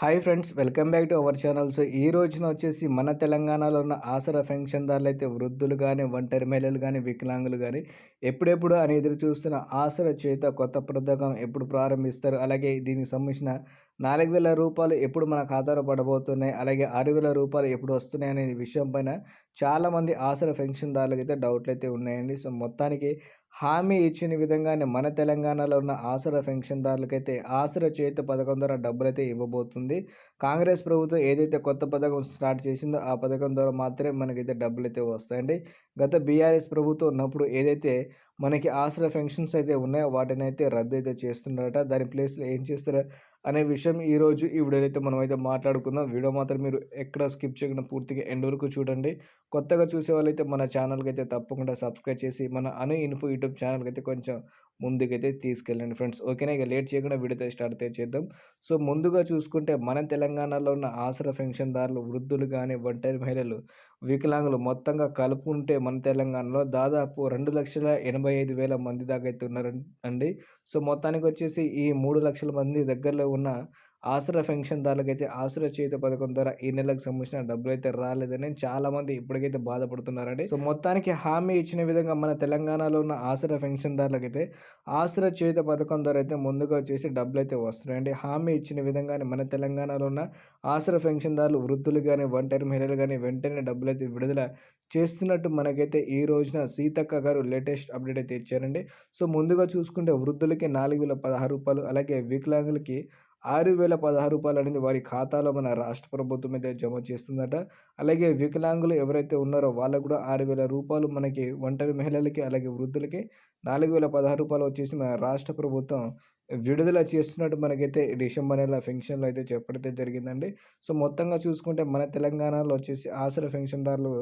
Hi friends welcome back to our channel. So ఈ రోజున వచ్చేసి మన తెలంగాణలో ఉన్న ఆసరా పెన్షన్దారులు అయితే వృద్ధులు కానీ ఒంటరి మహిళలు కానీ వికలాంగులు కానీ ఎప్పుడెప్పుడు అని ఎదురు చూస్తున్న ఆసరా చేత కొత్త పథకం ఎప్పుడు ప్రారంభిస్తారు? అలాగే దీనికి సంబంధించిన నాలుగు వేల రూపాయలు ఎప్పుడు మన ఖాతాలో పడబోతున్నాయి? అలాగే ఆరు వేల రూపాయలు ఎప్పుడు వస్తున్నాయి? అనే విషయం పైన చాలామంది ఆసరా పెన్షన్దారులకు అయితే డౌట్లు అయితే ఉన్నాయండి. సో మొత్తానికి హామీ ఇచ్చిన విధంగానే మన తెలంగాణలో ఉన్న ఆసరా పెన్షన్దారులకైతే ఆసరా చేతి పథకం ద్వారా డబ్బులు అయితే ఇవ్వబోతుంది. కాంగ్రెస్ ప్రభుత్వం ఏదైతే కొత్త పథకం స్టార్ట్ చేసిందో ఆ పథకం ద్వారా మాత్రమే మనకైతే డబ్బులు అయితే వస్తాయండి. గత బీఆర్ఎస్ ప్రభుత్వం ఉన్నప్పుడు ఏదైతే మనకి ఆసరా ఫంక్షన్స్ అయితే ఉన్నాయో వాటిని అయితే రద్దు అయితే చేస్తున్నారట దాని ప్లేస్లో ఏం చేస్తారో అనే విషయం ఈరోజు ఈ వీడియోలో మనం అయితే మాట్లాడుకుందాం. వీడియో మాత్రం మీరు ఎక్కడ స్కిప్ చేయకుండా పూర్తిగా ఎండ్ వరకు చూడండి. కొత్తగా చూసే వాళ్ళైతే మన ఛానల్కి అయితే తప్పకుండా సబ్స్క్రైబ్ చేసి మన అను ఇన్ఫో యూట్యూబ్ ఛానల్కి అయితే కొంచెం ముందుకైతే తీసుకెళ్ళండి ఫ్రెండ్స్. ఓకేనా? ఇక లేట్ చేయకుండా వీడియోతో స్టార్ట్ అయితే చేద్దాం. సో ముందుగా చూసుకుంటే మన తెలంగాణలో ఉన్న ఆసరా పెన్షన్దారులు వృద్ధులు కానీ ఒంటరి మహిళలు వికలాంగులు మొత్తంగా కలుపుకుంటే మన తెలంగాణలో దాదాపు రెండు లక్షల ఎనభై ఐదు వేల మంది దాకా అయితే ఉన్నారండి. సో మొత్తానికి వచ్చేసి ఈ మూడు లక్షల మంది దగ్గరలో ఉన్న ఆసరా పెన్షన్దారులకైతే ఆసుర చేత పథకం ద్వారా ఈ నెలకు సంబంధించిన డబ్బులు అయితే రాలేదని చాలా మంది ఇప్పటికైతే బాధపడుతున్నారండి. సో మొత్తానికి హామీ ఇచ్చిన విధంగా మన తెలంగాణలో ఉన్న ఆసుర ఫెన్షన్ దారులకైతే ఆసుర చేత పథకం ద్వారా అయితే ముందుగా వచ్చేసి డబ్బులు అయితే వస్తున్నాయండి. హామీ ఇచ్చిన విధంగానే మన తెలంగాణలో ఉన్న ఆసరా పెన్షన్దారులు వృద్ధులు కానీ ఒంటరి మహిళలు కానీ వెంటనే డబ్బులు అయితే విడుదల చేస్తున్నట్టు మనకైతే ఈ రోజున సీతక్క గారు లేటెస్ట్ అప్డేట్ అయితే ఇచ్చారండి. సో ముందుగా చూసుకుంటే వృద్ధులకి నాలుగు వేల పదహారు రూపాయలు అలాగే వికలాంగులకి ఆరు వేల పదహారు రూపాయలు అనేది వారి ఖాతాలో మన రాష్ట్ర ప్రభుత్వం అయితే జమ చేస్తుందట. అలాగే వికలాంగులు ఎవరైతే ఉన్నారో వాళ్ళకు కూడా ఆరు వేల రూపాయలు మనకి ఒంటరి మహిళలకి అలాగే వృద్ధులకి నాలుగు వేల పదహారు రూపాయలు వచ్చేసి మన రాష్ట్ర ప్రభుత్వం విడుదల చేస్తున్నట్టు మనకైతే డిసెంబర్ నెల ఫెన్షన్లో అయితే చెప్పడం జరిగిందండి. సో మొత్తంగా చూసుకుంటే మన తెలంగాణలో వచ్చేసి ఆసర పెన్షన్దారులు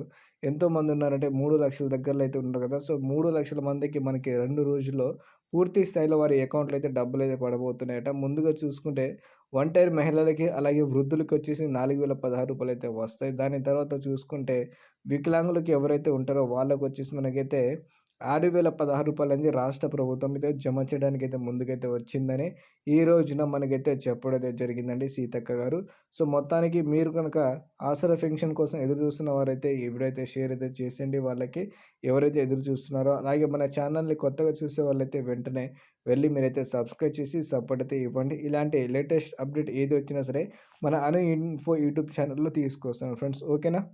ఎంతోమంది ఉన్నారంటే మూడు లక్షల దగ్గరలో అయితే ఉన్నారు కదా. సో మూడు లక్షల మందికి మనకి రెండు రోజుల్లో పూర్తి స్థాయిలో వారి అకౌంట్లో అయితే డబ్బులు అయితే పడబోతున్నాయట. ముందుగా చూసుకుంటే వన్ టైర్ మహిళలకి అలాగే వృద్ధులకి వచ్చేసి నాలుగు వేల పదహారు రూపాయలు అయితే వస్తాయి. దాని తర్వాత చూసుకుంటే వికలాంగులకి ఎవరైతే ఉంటారో వాళ్ళకి వచ్చేసి మనకైతే ఆరు వేల పదహారు రూపాయలు అనేది రాష్ట్ర ప్రభుత్వం అయితే జమ చేయడానికి అయితే ముందుకైతే వచ్చిందని ఈ రోజున మనకైతే చెప్పడం అయితే జరిగిందండి సీతక్క గారు. సో మొత్తానికి మీరు కనుక ఆసరా పెన్షన్ కోసం ఎదురు చూస్తున్న వారైతే ఎప్పుడైతే షేర్ అయితే చేసేయండి వాళ్ళకి. ఎవరైతే ఎదురు చూస్తున్నారో అలాగే మన ఛానల్ని కొత్తగా చూసే వాళ్ళైతే వెంటనే వెళ్ళి మీరైతే సబ్స్క్రైబ్ చేసి సపోర్ట్ అయితే ఇవ్వండి. ఇలాంటి లేటెస్ట్ అప్డేట్ ఏది వచ్చినా సరే మన అను ఇన్ఫో యూట్యూబ్ ఛానల్లో తీసుకొస్తాను ఫ్రెండ్స్. ఓకేనా?